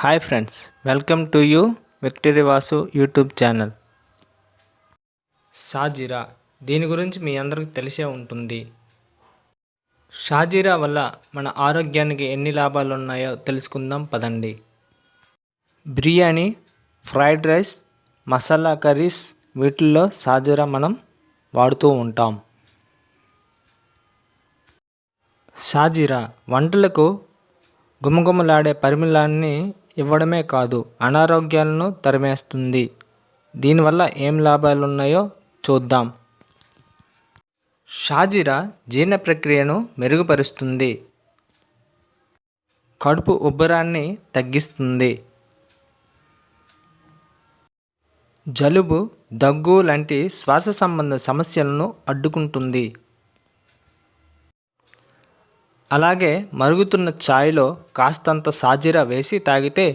Hi friends welcome to you Victory Vasu YouTube channel shahjeera దీని గురించి మీ అందరికీ తెలిసే ఉంటుంది. షాజీరా వల్ల మన ఆరోగ్యానికి ఎన్ని లాభాలు ఉన్నాయో తెలుసుకుందాం పదండి. Biryani fried rice masala curries వీటిల్లో షాజీరా మనం వాడుతూ ఉంటాం. షాజీరా వంటలకు గుమగుమలాడే పరిమళాన్ని ఇవ్వడమే కాదు అనారోగ్యాలను తరిమేస్తుంది. దీనివల్ల ఏం లాభాలు ఉన్నాయో చూద్దాం. షాజీరా జీర్ణ ప్రక్రియను మెరుగుపరుస్తుంది. కడుపు ఉబ్బరాన్ని తగ్గిస్తుంది. జలుబు దగ్గు లాంటి శ్వాస సంబంధ సమస్యలను అడ్డుకుంటుంది. అలాగే మరుగుతున్న ఛాయ్లో కాస్తంత సాజీరా వేసి తాగితే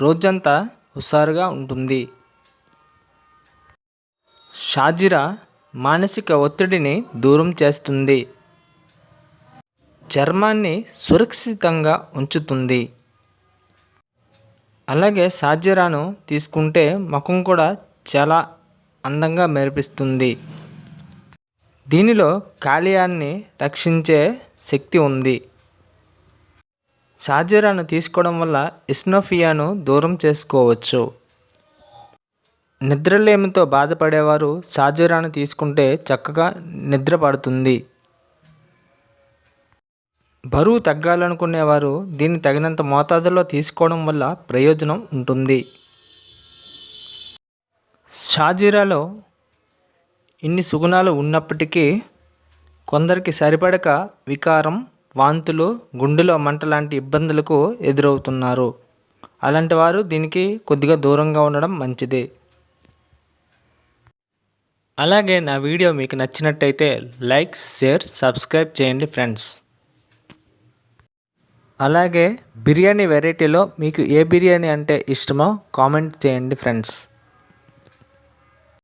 రోజంతా హుషారుగా ఉంటుంది. షాజీరా మానసిక ఒత్తిడిని దూరం చేస్తుంది. చర్మాన్ని సురక్షితంగా ఉంచుతుంది. అలాగే సాజీరాను తీసుకుంటే ముఖం కూడా చాలా అందంగా మెరిపిస్తుంది. దీనిలో కాలియాన్ని రక్షించే శక్తి ఉంది. షాజీరాను తీసుకోవడం వల్ల ఇస్నోఫియాను దూరం చేసుకోవచ్చు. నిద్రలేమితో బాధపడేవారు షాజీరాను తీసుకుంటే చక్కగా నిద్ర పడుతుంది బరువు తగ్గాలనుకునేవారు దీన్ని తగినంత మోతాదులో తీసుకోవడం వల్ల ప్రయోజనం ఉంటుంది. షాజీరాలో ఇన్ని సుగుణాలు ఉన్నప్పటికీ కొందరికి సరిపడక వికారం వాంతులు గుండెలో మంట లాంటి ఇబ్బందులకు ఎదురవుతున్నారు. అలాంటి వారు దీనికి కొద్దిగా దూరంగా ఉండడం మంచిది. అలాగే నా వీడియో మీకు నచ్చినట్టయితే లైక్ షేర్ సబ్స్క్రైబ్ చేయండి ఫ్రెండ్స్. అలాగే బిర్యానీ వెరైటీలో మీకు ఏ బిర్యానీ అంటే ఇష్టమో కామెంట్ చేయండి ఫ్రెండ్స్.